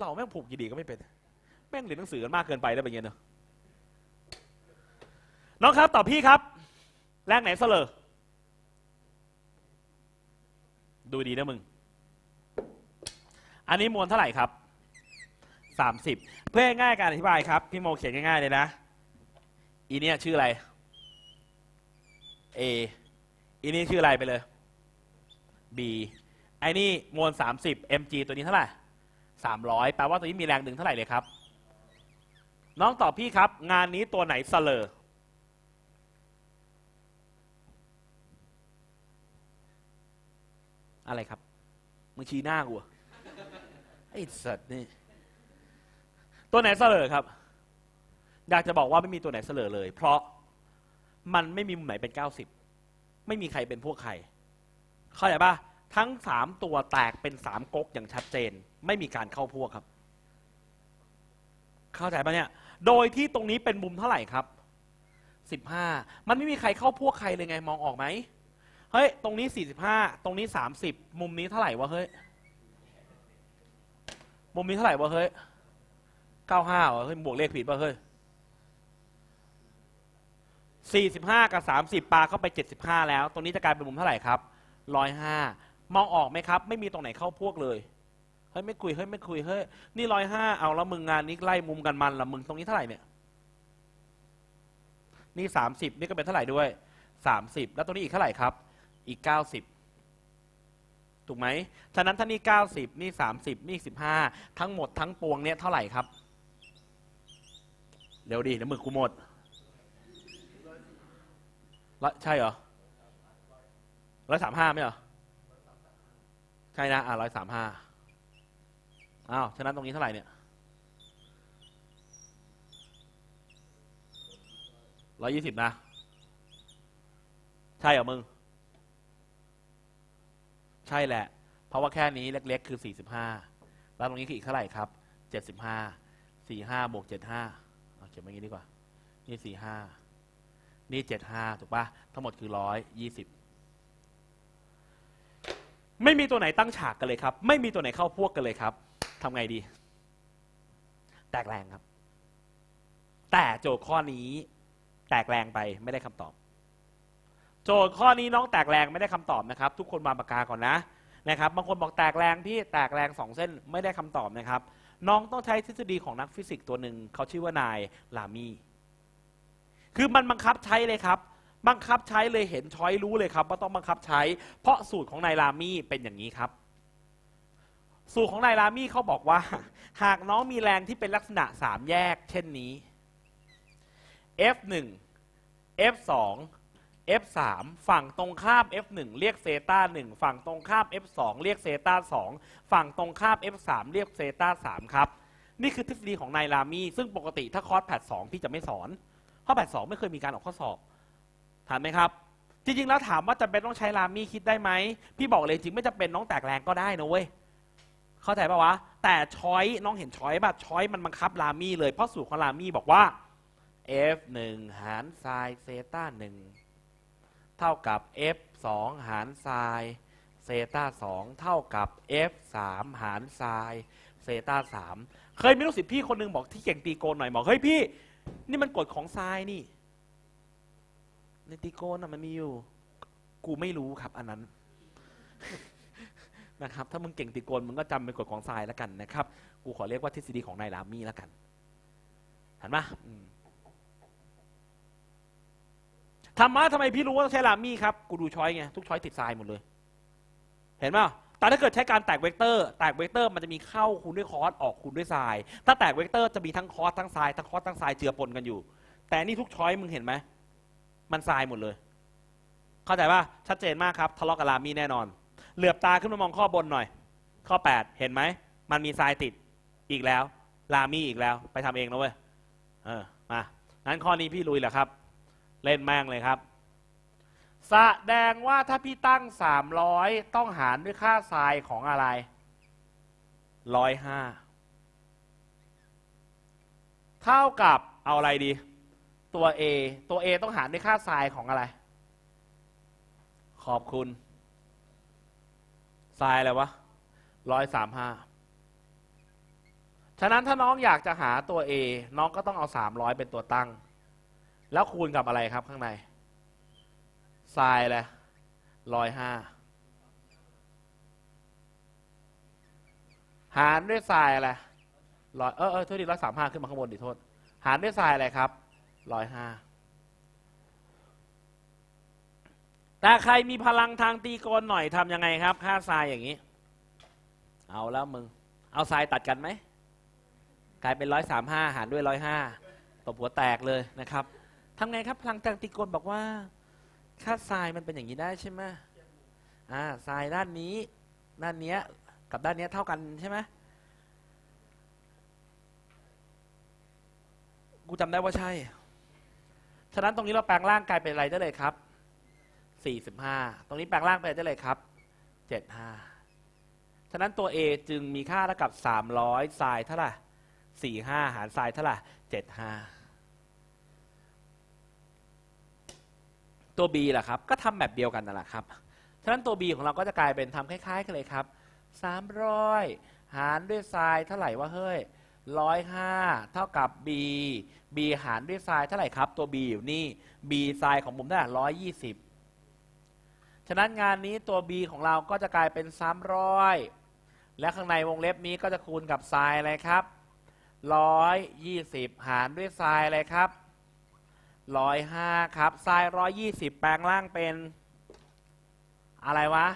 เราแม่งผูกยีดีก็ไม่เป็น แม่งเรียนหนังสือกันมากเกินไปได้เป็นไงเนอะน้องครับตอบพี่ครับ แรงไหนเสลอดูดีนะมึง อันนี้มวลเท่าไหร่ครับสามสิบเพื่อง่ายการอธิบายครับ พี่โมเขียนง่ายๆเลยนะ อีเนี่ยชื่ออะไร A อีนี่ชื่ออะไรไปเลย B ไอ้นี่มวล 30 mg ตัวนี้เท่าไหร่ 300แปลว่าตัวนี้มีแรงดึงเท่าไหร่เลยครับ น้องตอบพี่ครับ งานนี้ตัวไหนเสลออะไรครับมึงชี้หน้ากูเหรอไอ้สัตว์นี่ตัวไหนเสลอครับ อยากจะบอกว่าไม่มีตัวไหนเสลอเลย เพราะมันไม่มีมุมไหนเป็น90ไม่มีใครเป็นพวกใครเข้าใจปะ ทั้งสามตัวแตกเป็นสามก๊กอย่างชัดเจน ไม่มีการเข้าพวกครับ เข้าใจปะเนี่ย โดยที่ตรงนี้เป็นมุมเท่าไหร่ครับสิบห้ามันไม่มีใครเข้าพวกใครเลยไงมองออกไหมเฮ้ย ตรงนี้สี่สิบห้าตรงนี้สามสิบมุมนี้เท่าไหร่วะเฮ้ย มุมนี้เท่าไหร่วะเฮ้ยเก้าห้าวะเฮ้ยบวกเลขผิดปะเฮ้ยสี่สิบห้ากับสามสิบปาเข้าไปเจ็ดสิบห้าแล้ว ตรงนี้จะกลายเป็นมุมเท่าไหร่ครับร้อยห้า มองออกไหมครับ ไม่มีตรงไหนเข้าพวกเลยเฮ้ยไม่คุยเฮ้ยไม่คุยเฮ้ยนี่ร้อยห้าเอาแล้วมึงงานนี้ไล่มุมกันมันละมึงตรงนี้เท่าไหร่เนี่ยนี่สามสิบนี่ก็เป็นเท่าไหร่ด้วยสามสิบแล้วตรงนี้อีกเท่าไหร่ครับ อีกเก้าสิบถูกไหมฉะนั้นถ้านี่เก้าสิบนี่สามสิบนี่สิบห้าทั้งหมดทั้งปวงเนี่ยเท่าไหร่ครับเร็วดิเดี๋ยวมือกูหมดละใช่เหรอร้อยสามห้าไม่เหรอ ใช่นะอ่าร้อยสามห้าอ้าว ฉะนั้นตรงนี้เท่าไหร่เนี่ยร้อยยี่สิบนะ ใช่เหรอมึง ใช่แหละ เพราะว่าแค่นี้เล็ก ๆ คือสี่สิบห้าแล้วตรงนี้คืออีกเท่าไหร่ครับเจ็ดสิบห้าสี่ห้าบวกเจ็ดห้าเขียนแบบนี้ดีกว่า นี่สี่ห้านี่เจ็ดห้าถูกปะทั้งหมดคือร้อยยี่สิบ ไม่มีตัวไหนตั้งฉากกันเลยครับ ไม่มีตัวไหนเข้าพวกกันเลยครับทำไงดี แตกแรงครับ แต่โจทย์ข้อนี้ แตกแรงไปไม่ได้คำตอบ โจทย์ข้อนี้น้องแตกแรงไม่ได้คำตอบนะครับ ทุกคนมาปากกาก่อนนะนะครับบางคนบอกแตกแรงพี่แตกแรงสองเส้นไม่ได้คำตอบนะครับ น้องต้องใช้ทฤษฎีของนักฟิสิกส์ตัวหนึ่งเขาชื่อว่านายลามีคือมันบังคับใช้เลยครับ บังคับใช้เลยเห็นช้อยรู้เลยครับว่าต้องบังคับใช้ เพราะสูตรของนายลามี่เป็นอย่างนี้ครับ สูตรของนายลามี่เขาบอกว่า หากน้องมีแรงที่เป็นลักษณะสามแยก เช่นนี้ F1 F2 F3 ฝั่งตรงข้าม F1 เรียกเซต้า1ฝั่งตรงข้าม F2 เรียกเซต้า2ฝั่งตรงข้าม F3 เรียกเซต้า3ครับ นี่คือทฤษฎีของนายลามี ซึ่งปกติถ้าคอร์สแพท2พี่จะไม่สอนเพราะแพท2ไม่เคยมีการออกข้อสอบ ถามไหมครับ จริงๆ แล้วถามว่าจำเป็นต้องใช้ลามี่คิดได้ไหม พี่บอกเลยจริงไม่จำเป็นน้องแตกแรงก็ได้นะเว้ย เข้าใจปะวะ แต่ช้อยน้องเห็นช้อยแบบช้อยมันบังคับลามี่เลย เพราะสูตรของลามี่บอกว่า f 1หารไซน์เซต้า1เท่ากับ f 2หารไซน์เซต้า2เท่ากับ f 3หารไซน์เซต้า3เคยมีลูกศิษย์พี่คนหนึงบอกที่เก่งตีโกนหน่อยบอกเฮ้ยพี่ นี่มันกฎของไซน์นี่ ในตีโกนอะมันมีอยู่ กูไม่รู้ครับ อันนั้นนะครับ ถ้ามึงเก่งตีโกนมึงก็จำเป็นกฎของทรายแล้วกันนะครับ กูขอเรียกว่าทฤษฎีของนายรามี่แล้วกันเห็นไหมอืมธรรมะทำไมพี่รู้ว่าต้องใช้รามี่ครับ กูดูช้อยไงทุกช้อยติดทรายหมดเลย เห็นไหมแต่ถ้าเกิดใช้การแตกเวกเตอร์ แตกเวกเตอร์มันจะมีเข้าคูณด้วยคอสออกคูณด้วยทราย ถ้าแตกเวกเตอร์จะมีทั้งคอสทั้งทรายทั้งคอสทั้งทรายเจือปนกันอยู่ แต่นี่ทุกช้อยมึงเห็นไหม มันทรายหมดเลย เข้าใจป่ะชัดเจนมากครับทะเลาะกับรามีแน่นอน เหลือบตาขึ้นมามองข้อบนหน่อย ข้อ 8 เห็นไหม มันมีทรายติดอีกแล้วรามีอีกแล้ว ไปทำเองนะเว้ยเออมางั้นข้อนี้พี่ลุยแหละครับ เล่นแม่งเลยครับแสดงว่าถ้าพี่ตั้ง 300 ต้องหารด้วยค่าทรายของอะไร105เท่ากับเอาอะไรดี ตัว A ตัว A ต้องหารด้วยค่าทรายของอะไร ขอบคุณทรายอะไรวะร้อยสามห้าฉะนั้นถ้าน้องอยากจะหาตัว A น้องก็ต้องเอา300เป็นตัวตั้ง แล้วคูณกับอะไรครับข้างในทรายแหละร้อยห้าหารด้วยทรายอะไรร้อยเออเออโทษดีร้อยสามห้าขึ้นมาข้างบนดิโทษ หารด้วยทรายอะไรครับ ร้อยห้าแต่ใครมีพลังทางตีโกนหน่อยทำยังไงครับค่าทรายอย่างนี้ เอาแล้วมึง เอาทรายตัดกันไหม กลายเป็นร้อยสามห้าหารด้วยร้อยห้าตบหัวแตกเลยนะครับทำไงครับพลังทางตีโกนบอกว่า ค่าทรายมันเป็นอย่างนี้ได้ใช่ไหมอ่าทรายด้านนี้ ด้านเนี้ยกับด้านเนี้ยเท่ากันใช่ไหมกูจำได้ว่าใช่ ฉะนั้นตรงนี้เราแปลงร่างกลายเป็นอะไรได้เลยครับ 45 ตรงนี้แปลงร่างไปได้เลยครับ 75 ฉะนั้นตัว A จึงมีค่าเท่ากับ 300ทรายเท่าไหร่45 หารทรายเท่าไหร่75 ตัว B ล่ะครับ ก็ทำแบบเดียวกันนั่นแหละครับ ฉะนั้นตัว B ของเราก็จะกลายเป็นทำคล้ายๆกันเลยครับ 300 หารด้วยทรายเท่าไหร่วะเฮ้ย 105 เท่ากับ B B หารด้วยทรายเท่าไหร่ครับ ตัว B อยู่นี่ B ทรายของผมเท่าไหร่120 ฉะนั้นงานนี้ตัว B ของเราก็จะกลายเป็น 300 และข้างในวงเล็บนี้ก็จะคูณกับทรายอะไรครับ 120 หารด้วยทรายอะไรครับ 105 ครับทราย120 แปลงร่างเป็นอะไรวะ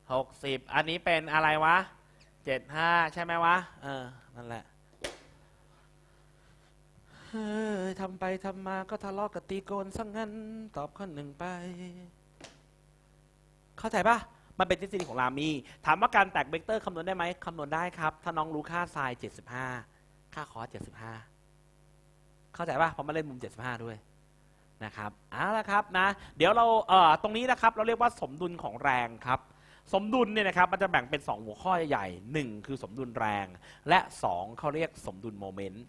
60 อันนี้เป็นอะไรวะ 75 ใช่ไหมวะ เออ นั่นแหละ เฮ้ยทำไปทำมาก็ทะเลาะกับตีโกนซะงงั้น ตอบข้อหนึ่งไป เข้าใจปะมันเป็นทฤษฎีของรามี ถามว่าการแตกเวกเตอร์คำนวณได้ไหมคำนวณได้ครับ ถ้าน้องรู้ค่าไซน์75 ค่าคอส75 เข้าใจปะเพราะมันเล่นมุม 75 ด้วยนะครับเอาละครับนะ เดี๋ยวเราเอ่อตรงนี้นะครับ เราเรียกว่าสมดุลของแรงครับ สมดุลเนี่ยนะครับ มันจะแบ่งเป็น 2 หัวข้อใหญ่ๆหนึ่งคือสมดุลแรง และ 2เขาเรียกสมดุลโมเมนต์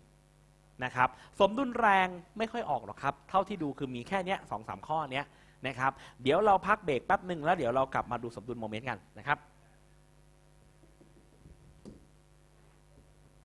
นะครับสมดุลแรงไม่ค่อยออกหรอกครับ เท่าที่ดูคือมีแค่เนี้ยสองสามข้อเนี้ยนะครับเดี๋ยวเราพักเบรกแป๊บหนึ่งแล้วเดี๋ยวเรากลับมาดูสมดุลโมเมนต์กันนะครับ